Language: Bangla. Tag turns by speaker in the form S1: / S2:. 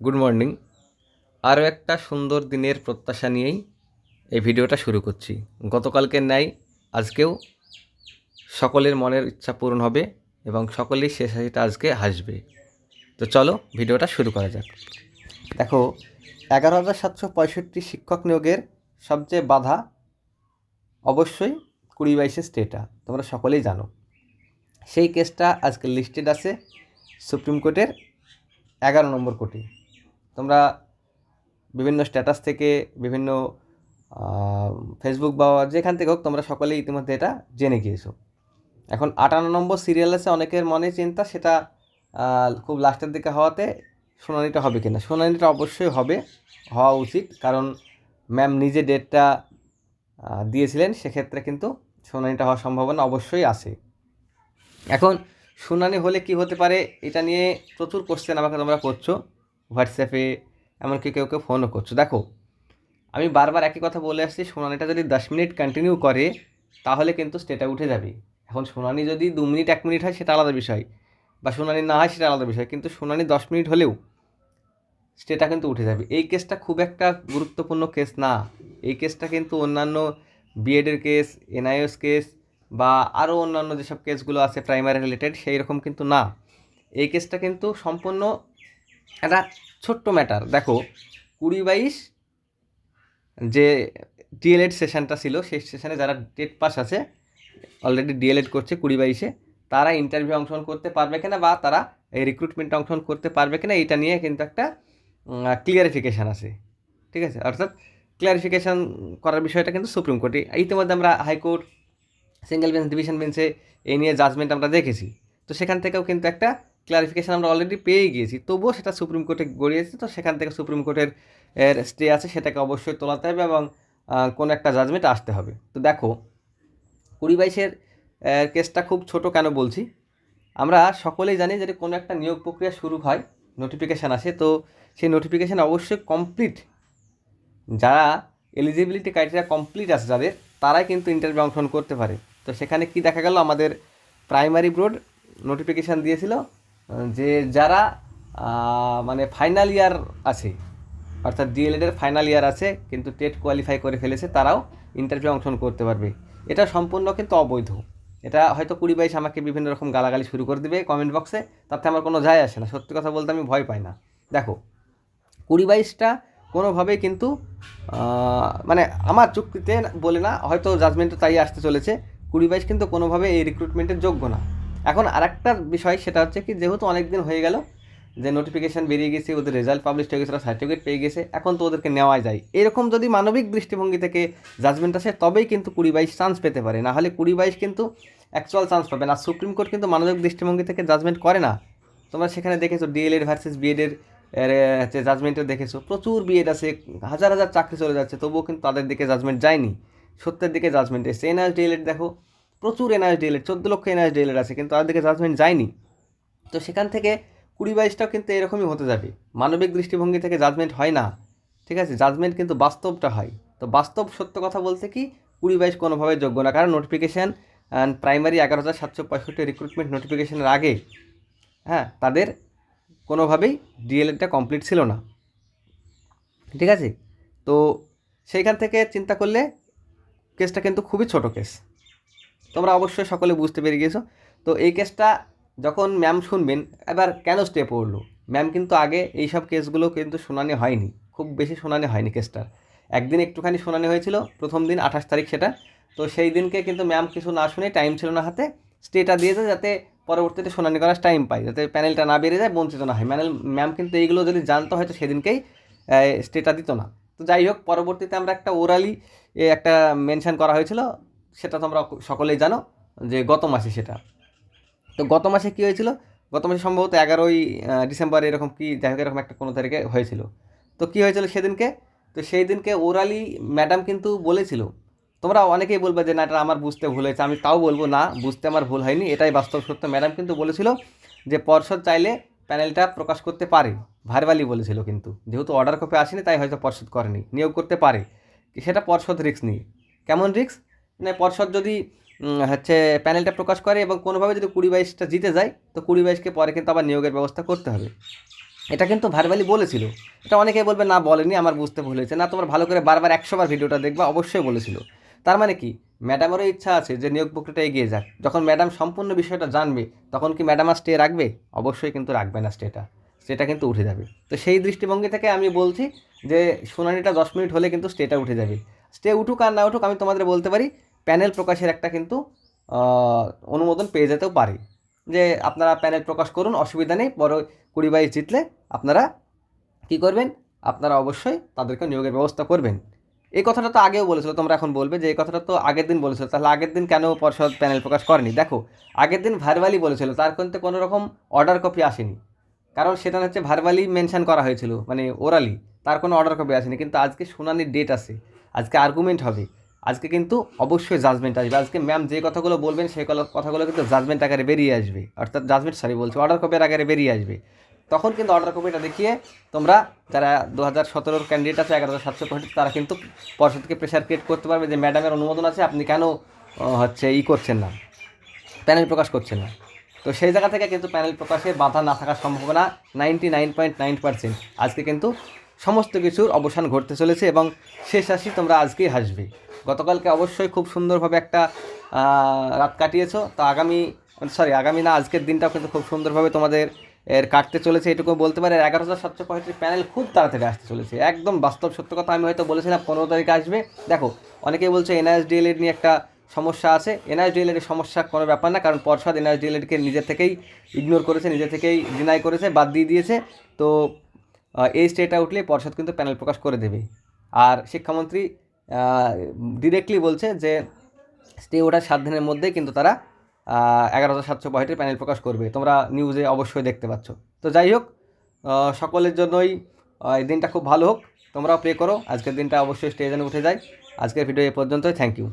S1: Good morning. আরও একটা সুন্দর দিনের প্রত্যাশা নিয়েই এই ভিডিওটা শুরু করছি। গতকালকের ন্যায় আজকেও সকলের মনের ইচ্ছা পূরণ হবে এবং সকলেই শেষ হাসিটা আজকে হাসবে। তো চলো ভিডিওটা শুরু করা যাক। দেখো, এগারো হাজার সাতশো পঁয়ষট্টি শিক্ষক নিয়োগের সবচেয়ে বাধা অবশ্যই কুড়ি বাইশে স্টেটা তোমরা সকলেই জানো। সেই কেসটা আজকে লিস্টেড আছে সুপ্রিম কোর্টের এগারো নম্বর কোর্টে। তোমরা বিভিন্ন স্ট্যাটাস থেকে বিভিন্ন ফেসবুক বা যেখান থেকে হোক তোমরা সকলেই ইতিমধ্যে এটা জেনে গিয়েছো। এখন আটান্ন নম্বর সিরিয়াল আছে, অনেকের মনে চিন্তা সেটা খুব লাস্টের দিকে হওয়াতে শুনানিটা হবে কিনা। শুনানিটা অবশ্যই হবে, হওয়া উচিত। কারণ ম্যাম নিজে ডেটটা দিয়েছিলেন, সেক্ষেত্রে কিন্তু শুনানিটা হওয়ার সম্ভাবনা অবশ্যই আছে। এখন শুনানি হলে কি হতে পারে, এটা নিয়ে প্রচুর কোশ্চেন আমাকে তোমরা করছ। হোয়াটসঅ্যাপে, এমনকি কেউ কেউ ফোনও করছ। দেখো, আমি বারবার একই কথা বলে আসছি শুনানিটা যদি দশ মিনিট কন্টিনিউ করে, তাহলে কিন্তু স্টেটা উঠে যাবে। এখন শুনানি যদি দু মিনিট, এক মিনিট হয়, সেটা আলাদা বিষয়। বা শুনানি না হয়, সেটা আলাদা বিষয়। কিন্তু শুনানি দশ মিনিট হলেও স্টেটা কিন্তু উঠে যাবে। এই কেসটা খুব একটা গুরুত্বপূর্ণ কেস না। এই কেসটা কিন্তু অন্যান্য বিএডের কেস এনআইএস কেস বা আরও অন্যান্য যেসব কেসগুলো আছে প্রাইমারি রিলেটেড সেই রকম কিন্তু না। এই কেসটা কিন্তু সম্পূর্ণ একটা ছোট্ট ম্যাটার দেখো, কুড়ি বাইশ যে ডিএলএড সেশনটা ছিল, সেই সেশনে যারা টেট পাস আছে অলরেডি ডিএলএড করছে কুড়ি বাইশে, তারা ইন্টারভিউ অংশগ্রহণ করতে পারবে কিনা বা তারা এই রিক্রুটমেন্টে অংশগ্রহণ করতে পারবে কিনা এটা নিয়ে কিন্তু একটা ক্লিয়ারিফিকেশান আছে। ঠিক আছে? অর্থাৎ ক্লিয়ারিফিকেশান করার বিষয়টা কিন্তু সুপ্রিম কোর্টে ইতিমধ্যে আমরা হাইকোর্ট সিঙ্গেল বেঞ্চ ডিভিশন বেঞ্চে এই নিয়ে জাজমেন্ট আমরা দেখেছি। তো সেখান থেকেও কিন্তু একটা ক্লারিফিকেশান আমরা অলরেডি পেয়ে গিয়েছি। তবুও সেটা সুপ্রিম কোর্টে গড়িয়েছে তো সেখান থেকে সুপ্রিম কোর্টের এর স্টে আছে, সেটাকে অবশ্যই তোলাতে হবে এবং কোনো একটা জাজমেন্ট আসতে হবে। তো দেখো, কুড়ি বাইশের কেসটা খুব ছোট কেন বলছি? আমরা সকলেই জানি যে কোনো একটা নিয়োগ প্রক্রিয়া শুরু হয় নোটিফিকেশান আসে, তো সেই নোটিফিকেশান অবশ্যই কমপ্লিট যারা এলিজিবিলিটি ক্রাইটেরিয়া কমপ্লিট আছে যাদের, তারাই কিন্তু ইন্টারভিউ অংশগ্রহণ করতে পারে। তো সেখানে কি দেখা গেল? আমাদের প্রাইমারি বোর্ড নোটিফিকেশান দিয়েছিল যে যারা মানে ফাইনাল ইয়ার আছে, অর্থাৎ ডিএলএডের ফাইনাল ইয়ার আছে, কিন্তু টেট কোয়ালিফাই করে ফেলেছে, তারাও ইন্টারভিউ অংশগ্রহণ করতে পারবে। এটা সম্পূর্ণ কিন্তু অবৈধ। এটা হয়তো কুড়ি বাইশ আমাকে বিভিন্ন রকম গালাগালি শুরু করে দেবে কমেন্ট বক্সে তাতে আমার কোনো যায় আসে না। সত্যি কথা বলতে আমি ভয় পাই না। দেখো, কুড়ি বাইশটা কোনোভাবেই কিন্তু মানে আমার চুক্তিতে বলে না, হয়তো জাজমেন্টে তাই আসতে চলেছে। কুড়ি বাইশ কিন্তু কোনোভাবে এই রিক্রুটমেন্টের যোগ্য না। এখন আরেকটা বিষয়, সেটা হচ্ছে কি, যেহেতু অনেক দিন হয়ে গেল যে নোটিফিকেশান বেরিয়ে গেছে, ওদের রেজাল্ট পাবলিশ হয়ে গেছে, ওরা সার্টিফিকেট পেয়ে গেছে, এখন তো ওদেরকে নেওয়া যায়। এরকম যদি মানবিক দৃষ্টিভঙ্গি থেকে জাজমেন্ট আসে, তবেই কিন্তু কুড়ি বাইশ চান্স পেতে পারে। না হলে কুড়ি বাইশ কিন্তু অ্যাকচুয়াল চান্স পাবে না। সুপ্রিম কোর্ট কিন্তু মানবিক দৃষ্টিভঙ্গি থেকে জাজমেন্ট করে না। তোমরা সেখানে দেখেছ ডিএলএড ভার্সেস বিএডের হচ্ছে জাজমেন্টে দেখেছ, প্রচুর বিএড আছে, হাজার হাজার চাকরি চলে যাচ্ছে, তবুও কিন্তু তাদের দিকে জাজমেন্ট যায়নি। সত্যের দিকে জাজমেন্ট এসছে। এনআইএস ডিএলএড দেখো প্রচুর এনআইএস ডিএলএড চোদ্দ লক্ষ এনআইএস ডিএলএড আছে, কিন্তু তাদের দিকে জাজমেন্ট যায়নি। তো সেখান থেকে কুড়ি বাইশটাও কিন্তু এরকমই হতে যাবে। মানবিক দৃষ্টিভঙ্গি থেকে জাজমেন্ট হয় না। ঠিক আছে? জাজমেন্ট কিন্তু বাস্তবটা হয়। তো বাস্তব সত্য কথা বলতে কি, কুড়ি বাইশ কোনোভাবে যোগ্য না। কারণ নোটিফিকেশান প্রাইমারি এগারো হাজার সাতশো পঁয়ষট্টি রিক্রুটমেন্ট নোটিফিকেশানের আগে হ্যাঁ তাদের কোনোভাবেই ডিএলএডটা কমপ্লিট ছিল না। ঠিক আছে? তো সেইখান থেকে চিন্তা করলে কেসটা কিন্তু খুবই ছোট কেস তোমরা অবশ্যই সকলে বুঝতে পেরে গিয়েছো। তো এই কেসটা যখন ম্যাম শুনবেন, এবার কেন স্টে পড়ল? ম্যাম কিন্তু আগে এই সব কেসগুলো কিন্তু শুনানি হয়নি, খুব বেশি শুনানি হয়নি কেসটার। একদিন একটুখানি শুনানি হয়েছিল, প্রথম দিন আঠাশ তারিখ সেটা। তো সেই দিনকে কিন্তু ম্যাম কিছু না শুনে টাইম ছিল না হাতে স্টেটা দিয়েছে যাতে পরবর্তীতে শুনানি করার টাইম পায়, যাতে প্যানেলটা না বেড়ে যায়, বঞ্চিত না হয়। ম্যানেল ম্যাম কিন্তু এইগুলো যদি জানতো হয়তো সেদিনকেই স্টেটা দিত না। তো যাই হোক, পরবর্তীতে আমরা একটা ওরালি একটা মেনশান করা হয়েছিল সেটা তোমরা সকলেই জানো যে গত মাসে সেটা। তো গত মাসে কী হয়েছিল? গত মাসে সম্ভবত এগারোই ডিসেম্বর এরকম কি, যাই হোক, এরকম একটা কোনো তারিখে হয়েছিল। তো কী হয়েছিল সেদিনকে? তো সেই দিনকে ওরালি ম্যাডাম কিন্তু বলেছিল, তোমরা অনেকেই বলবে যে না, এটা আমার বুঝতে ভুল হয়েছে, আমি তাও বলব না, বুঝতে আমার ভুল হয়নি, এটাই বাস্তব সত্য। ম্যাডাম কিন্তু বলেছিল যে পর্ষদ চাইলে প্যানেলটা প্রকাশ করতে পারে ভারবালি বলেছিল কিন্তু। যেহেতু অর্ডার কপি আসেনি, তাই হয়তো পর্ষদ করেনি, নিয়োগ করতে পারে। সেটা পর্ষদ রিস্ক নিয়ে। কেমন মানে পর্ষদ যদি হচ্ছে প্যানেলটা প্রকাশ করে এবং কোনোভাবে যদি কুড়ি বাইশটা জিতে যায়, তো কুড়ি বাইশকে পরে কিন্তু আবার নিয়োগের ব্যবস্থা করতে হবে। এটা কিন্তু ভারবালি বলেছিল। এটা অনেকেই বলবে, না, বলেনি, আমার বুঝতে ভুল হয়েছে। না, তোমার ভালো করে বারবার একশোবার ভিডিওটা দেখবা, অবশ্যই বলেছিল। তার মানে কি? ম্যাডামেরও ইচ্ছা আছে যে নিয়োগ প্রক্রিয়াটা এগিয়ে যাক। যখন ম্যাডাম সম্পূর্ণ বিষয়টা জানবে, তখন কি ম্যাডাম আর স্টে রাখবে? অবশ্যই কিন্তু রাখবে না স্টেটা। স্টেটা কিন্তু উঠে যাবে। তো সেই দৃষ্টিভঙ্গি থেকে আমি বলছি যে, শুনানিটা দশ মিনিট হলে কিন্তু স্টেটা উঠে যাবে। স্টে উঠুক আর না উঠুক আমি তোমাদের বলতে পারি প্যানেল প্রকাশের একটা কিন্তু অনুমোদন পেয়ে যেতেও পারে। যে আপনারা প্যানেল প্রকাশ করুন, অসুবিধা নেই, বড় কুড়ি বাইশ জিতলে আপনারা কী করবেন? আপনারা অবশ্যই তাদেরকে নিয়োগের ব্যবস্থা করবেন। এই কথাটা তো আগেও বলেছিল, তোমরা এখন বলবে যে এই কথাটা তো আগের দিন বলেছিল, তাহলে আগের দিন কেন পর্ষদ প্যানেল প্রকাশ করেনি? দেখো, আগের দিন ভারবালি বলেছিল, তার কিন্তু কোনো রকম অর্ডার কপি আসেনি। কারণ সেটা হচ্ছে ভারবালি মেনশন করা হয়েছিল মানে ওরালি তার কোনো অর্ডার কপি আসেনি, কিন্তু আজকে শুনানির ডেট আছে, আজকে আর্গুমেন্ট হবে। আজকে কিন্তু অবশ্যই জাজমেন্ট আসবে। আজকে ম্যাম যে কথাগুলো বলবেন, সেই কথাগুলো কিন্তু জাজমেন্ট আকারে বেরিয়ে আসবে। অর্থাৎ জাজমেন্ট সরি বলছি অর্ডার কপির আকারে বেরিয়ে আসবে। তখন কিন্তু অর্ডার কপিটা দেখিয়ে তোমরা যারা দু হাজার সতেরোর ক্যান্ডিডেট আছে, এগারো হাজার সাতশো পঁয়ষট্টি, তারা কিন্তু পর্ষদকে প্রেশার ক্রিয়েট করতে পারবে যে ম্যাডামের অনুমোদন আছে, আপনি কেন হচ্ছে ই করছেন না? প্যানেল প্রকাশ করছেন না। তো সেই জায়গা থেকে কিন্তু প্যানেল প্রকাশে বাধা না থাকার সম্ভাবনা ninety nine point nine percent আজকে কিন্তু সমস্ত কিছুর অবসান ঘটতে চলেছে এবং শেষ হাসি তোমরা আজকেই হাসবে। গতকালকে অবশ্যই খুব সুন্দরভাবে একটা রাত কাটিয়েছো। তো আগামী সরি আগামী না, আজকের দিনটাও কিন্তু খুব সুন্দরভাবে তোমাদের এর কাটতে চলেছে, এটুকু বলতে পারে। এগারো হাজার সাতশো পঁয়ত্রিশ প্যানেল খুব তাড়াতাড়ি আসতে চলেছে। একদম বাস্তব সত্য কথা, আমি হয়তো বলেছিলাম পনেরো তারিখে আসবে। দেখো, অনেকেই বলছে এনআইএসডিএল নিয়ে একটা সমস্যা আছে। এনআইএসডিএল এর সমস্যা কোনো ব্যাপার না, কারণ পর্ষদ এনআইএসডিএলকে নিজে থেকেই ইগনোর করেছে, নিজে থেকেই ডিনাই করেছে, বাদ দিয়ে দিয়েছে। তো এই স্টেটা উঠলে পর্ষদ কিন্তু প্যানেল প্রকাশ করে দেবে। আর শিক্ষামন্ত্রী ডিরেক্টলি বলছে যে স্টে ওঠার সাত দিনের মধ্যেই কিন্তু তারা এগারো হাজার সাতশো পয়েন্টের প্যানেল প্রকাশ করবে। তোমরা নিউজে অবশ্যই দেখতে পাচ্ছ। তো যাই হোক সকলের জন্যই এই দিনটা খুব ভালো হোক। তোমরাও প্রে করো। আজকের দিনটা অবশ্যই স্টেজে উঠে যায়। আজকের ভিডিও এ পর্যন্তই। Thank you